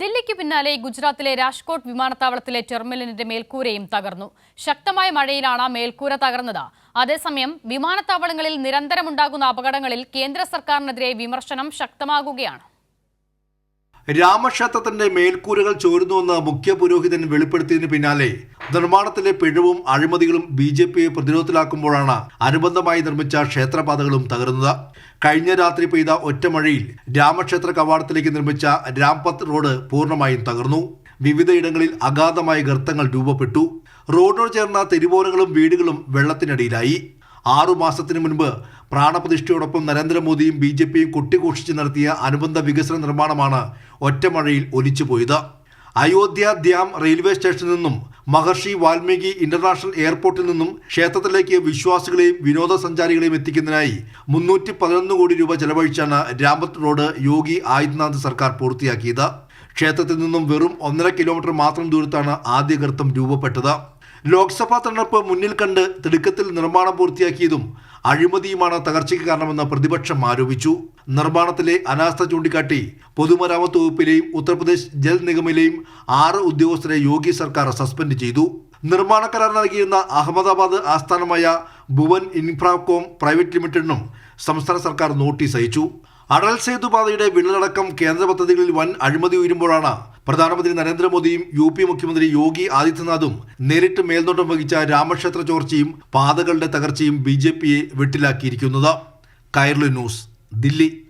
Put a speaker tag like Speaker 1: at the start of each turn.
Speaker 1: ദില്ലിക്ക് പിന്നാലെ ഗുജറാത്തിലെ രാജ്കോട്ട് വിമാനത്താവളത്തിലെ ടെർമിനലിന്റെ മേൽക്കൂരയും തകർന്നു. ശക്തമായ മഴയിലാണ് മേൽക്കൂര തകർന്നത്. അതേസമയം വിമാനത്താവളങ്ങളിൽ നിരന്തരമുണ്ടാകുന്ന അപകടങ്ങളിൽ കേന്ദ്ര സർക്കാരിനെതിരെ വിമർശനം ശക്തമാകുകയാണ്.
Speaker 2: രാമക്ഷേത്രത്തിന്റെ മേൽക്കൂരകൾ ചോരുന്നുവെന്ന് മുഖ്യ പുരോഹിതൻ വെളിപ്പെടുത്തിയതിന് പിന്നാലെ നിർമ്മാണത്തിലെ പിഴവും അഴിമതികളും ബി ജെ പിയെ പ്രതിരോധത്തിലാക്കുമ്പോഴാണ് അനുബന്ധമായി നിർമ്മിച്ച ക്ഷേത്രപാതകളും തകർന്നത്. കഴിഞ്ഞ രാത്രി പെയ്ത ഒറ്റമഴയിൽ രാമക്ഷേത്ര കവാടത്തിലേക്ക് നിർമ്മിച്ച രാംപത്ത് റോഡ് പൂർണമായും തകർന്നു. വിവിധയിടങ്ങളിൽ അഗാധമായ ഗർത്തങ്ങൾ രൂപപ്പെട്ടു. റോഡിനോട് ചേർന്ന തെരുവോരങ്ങളും വീടുകളും വെള്ളത്തിനടിയിലായി. ആറു മാസത്തിനു മുൻപ് പ്രാണപ്രതിഷ്ഠയോടൊപ്പം നരേന്ദ്രമോദിയും ബി ജെ പിയും കൊട്ടിഘോഷിച്ച് നടത്തിയ അനുബന്ധ വികസന നിർമ്മാണമാണ് ഒറ്റമഴയിൽ ഒലിച്ചുപോയത്. അയോധ്യ ധ്യാം റെയിൽവേ സ്റ്റേഷനിൽ നിന്നും മഹർഷി വാൽമീകി ഇന്റർനാഷണൽ എയർപോർട്ടിൽ നിന്നും ക്ഷേത്രത്തിലേക്ക് വിശ്വാസികളെയും വിനോദസഞ്ചാരികളെയും എത്തിക്കുന്നതിനായി മുന്നൂറ്റി പതിനൊന്ന് കോടി രൂപ ചെലവഴിച്ചാണ് രാമത്ത് റോഡ് യോഗി ആദിത്യനാഥ് സർക്കാർ പൂർത്തിയാക്കിയത്. ക്ഷേത്രത്തിൽ നിന്നും വെറും ഒന്നര കിലോമീറ്റർ മാത്രം ദൂരത്താണ് ആദ്യ ഗർത്തം രൂപപ്പെട്ടത്. ലോക്സഭാ തെരഞ്ഞെടുപ്പ് മുന്നിൽ കണ്ട് തിടുക്കത്തിൽ നിർമ്മാണം പൂർത്തിയാക്കിയതും അഴിമതിയുമാണ് തകർച്ചയ്ക്ക് കാരണമെന്ന് പ്രതിപക്ഷം ആരോപിച്ചു. നിർമ്മാണത്തിലെ അനാസ്ഥ ചൂണ്ടിക്കാട്ടി പൊതുമരാമത്ത് വകുപ്പിലെയും ഉത്തർപ്രദേശ് ജൽ നിഗമിലെയും ആറ് ഉദ്യോഗസ്ഥരെ യോഗി സർക്കാർ സസ്പെൻഡ് ചെയ്തു. നിർമ്മാണ കരാർ നൽകിയിരുന്ന അഹമ്മദാബാദ് ആസ്ഥാനമായ ഭുവൻ ഇൻഫ്രാകോം പ്രൈവറ്റ് ലിമിറ്റഡിനും സംസ്ഥാന സർക്കാർ നോട്ടീസ് അയച്ചു. അടൽ സേതു പാതയുടെ വിള്ളലടക്കം കേന്ദ്ര പദ്ധതികളിൽ വൻ അഴിമതി ഉയരുമ്പോഴാണ് പ്രധാനമന്ത്രി നരേന്ദ്രമോദിയും യു പി മുഖ്യമന്ത്രി യോഗി ആദിത്യനാഥും നേരിട്ട് മേൽനോട്ടം വഹിച്ച രാമക്ഷേത്ര ചോർച്ചയും പാതകളുടെ തകർച്ചയും ബി ജെ പിയെ വെട്ടിലാക്കിയിരിക്കുന്നത്. കൈർലി ന്യൂസ് ദില്ലി.